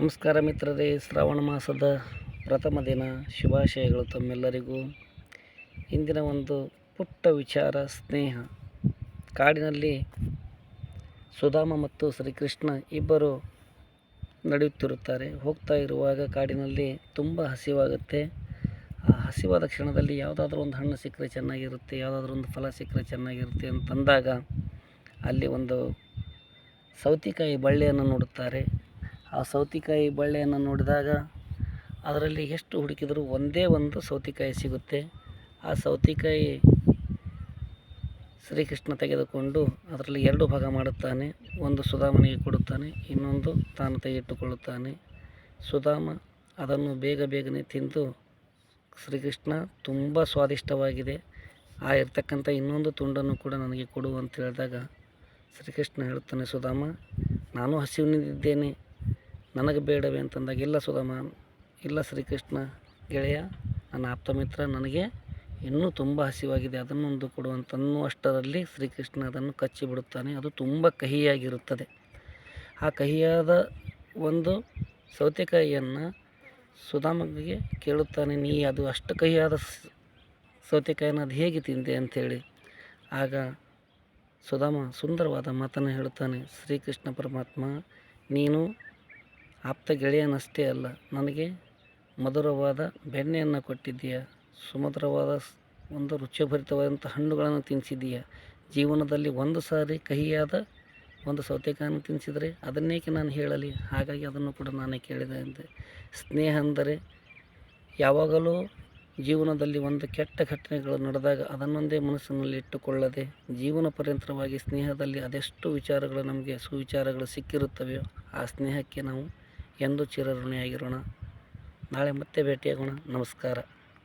ನಮಸ್ಕಾರ ಮಿತ್ರರೇ, ಶ್ರಾವಣ ಮಾಸದ ಪ್ರಥಮ ದಿನ. ಶುಭಾಶಯಗಳು ತಮ್ಮೆಲ್ಲರಿಗೂ. ಇಂದಿನ ಒಂದು ಪುಟ್ಟ ವಿಚಾರ, ಸ್ನೇಹ. ಕಾಡಿನಲ್ಲಿ ಸುಧಾಮ ಮತ್ತು ಶ್ರೀಕೃಷ್ಣ ಇಬ್ಬರು ನಡೆಯುತ್ತಿರುತ್ತಾರೆ. ಹೋಗ್ತಾ ಇರುವಾಗ ಕಾಡಿನಲ್ಲಿ ತುಂಬ ಹಸಿವಾಗುತ್ತೆ. ಆ ಹಸಿವಾದ ಕ್ಷಣದಲ್ಲಿ ಯಾವುದಾದ್ರೂ ಒಂದು ಹಣ್ಣು ಸಿಕ್ಕರೆ ಚೆನ್ನಾಗಿರುತ್ತೆ, ಯಾವುದಾದ್ರೂ ಒಂದು ಫಲ ಸಿಕ್ಕರೆ ಚೆನ್ನಾಗಿರುತ್ತೆ ಅಂತಂದಾಗ ಅಲ್ಲಿ ಒಂದು ಸೌತಿಕಾಯಿ ಬಳ್ಳಿಯನ್ನು ನೋಡುತ್ತಾರೆ. ಆ ಸೌತೆಕಾಯಿ ಬಳ್ಳಿಯನ್ನು ನೋಡಿದಾಗ ಅದರಲ್ಲಿ ಎಷ್ಟು ಹುಡುಕಿದರೂ ಒಂದೇ ಒಂದು ಸೌತೆಕಾಯಿ ಸಿಗುತ್ತೆ. ಆ ಸೌತೆಕಾಯಿ ಶ್ರೀಕೃಷ್ಣ ತೆಗೆದುಕೊಂಡು ಅದರಲ್ಲಿ ಎರಡು ಭಾಗ ಮಾಡುತ್ತಾನೆ. ಒಂದು ಸುಧಾಮನಿಗೆ ಕೊಡುತ್ತಾನೆ, ಇನ್ನೊಂದು ತಾನು ತೆಗೆದಿಟ್ಟುಕೊಳ್ಳುತ್ತಾನೆ ಸುಧಾಮ ಅದನ್ನು ಬೇಗ ಬೇಗನೆ ತಿಂದು ಶ್ರೀಕೃಷ್ಣ ತುಂಬ ಸ್ವಾದಿಷ್ಟವಾಗಿದೆ. ಆ ಇರ್ತಕ್ಕಂಥ ಇನ್ನೊಂದು ತುಂಡನ್ನು ಕೂಡ ನನಗೆ ಕೊಡು ಅಂತ ಹೇಳಿದಾಗ ಶ್ರೀಕೃಷ್ಣ ಹೇಳುತ್ತಾನೆ, ಸುಧಾಮ, ನಾನು ಹಸಿವಿನಿದ್ದೇನೆ ನನಗೆ ಬೇಡವೇ ಅಂತಂದಾಗ, ಇಲ್ಲ ಸುಧಾಮ, ಇಲ್ಲ ಶ್ರೀಕೃಷ್ಣ ಗೆಳೆಯ, ನನ್ನ ಆಪ್ತ ಮಿತ್ರ, ನನಗೆ ಇನ್ನೂ ತುಂಬ ಹಸಿವಾಗಿದೆ, ಅದನ್ನೊಂದು ಕೊಡು ಅಂತನ್ನುವಷ್ಟರಲ್ಲಿ ಶ್ರೀಕೃಷ್ಣ ಅದನ್ನು ಕಚ್ಚಿ ಬಿಡುತ್ತಾನೆ. ಅದು ತುಂಬ ಕಹಿಯಾಗಿರುತ್ತದೆ. ಆ ಕಹಿಯಾದ ಒಂದು ಸೌತೆಕಾಯಿಯನ್ನು ಸುಧಾಮನಿಗೆ ಕೇಳುತ್ತಾನೆ, ನೀ ಅದು ಅಷ್ಟು ಕಹಿಯಾದ ಸೌತೆಕಾಯಿನ ಅದು ಹೇಗೆ ತಿಂದೆ? ಅಂಥೇಳಿ. ಆಗ ಸುಧಾಮ ಸುಂದರವಾದ ಮಾತನ್ನು ಹೇಳುತ್ತಾನೆ, ಶ್ರೀಕೃಷ್ಣ ಪರಮಾತ್ಮ, ನೀನು ಆಪ್ತ ಗೆಳೆಯನಷ್ಟೇ ಅಲ್ಲ, ನನಗೆ ಮಧುರವಾದ ಬೆಣ್ಣೆಯನ್ನು ಕೊಟ್ಟಿದ್ದೀಯ, ಸುಮಧುರವಾದ ಒಂದು ರುಚಿಭರಿತವಾದಂಥ ಹಣ್ಣುಗಳನ್ನು ತಿನ್ನಿಸಿದ್ದೀಯ ಜೀವನದಲ್ಲಿ ಒಂದು ಸಾರಿ ಕಹಿಯಾದ ಒಂದು ಸೌತೆಕಾಯನ್ನು ತಿನ್ನಿಸಿದರೆ ಅದನ್ನೇಕೆ ನಾನು ಹೇಳಲಿ? ಹಾಗಾಗಿ ಅದನ್ನು ಕೂಡ ನಾನೇ ಕೇಳಿದೆ ಅಂದೆ. ಸ್ನೇಹ ಅಂದರೆ ಯಾವಾಗಲೂ ಜೀವನದಲ್ಲಿ ಒಂದು ಕೆಟ್ಟ ಘಟನೆಗಳು ನಡೆದಾಗ ಅದನ್ನೊಂದೇ ಮನಸ್ಸಿನಲ್ಲಿ ಇಟ್ಟುಕೊಳ್ಳದೆ ಜೀವನ ಪರ್ಯಂತರವಾಗಿ ಸ್ನೇಹದಲ್ಲಿ ಅದೆಷ್ಟು ವಿಚಾರಗಳು ನಮಗೆ ಸುವಿಚಾರಗಳು ಸಿಕ್ಕಿರುತ್ತವೆಯೋ ಆ ಸ್ನೇಹಕ್ಕೆ ನಾವು ಎಂದು ಚಿರಋಣಿಯಾಗಿರೋಣ. ನಾಳೆ ಮತ್ತೆ ಭೇಟಿಯಾಗೋಣ. ನಮಸ್ಕಾರ.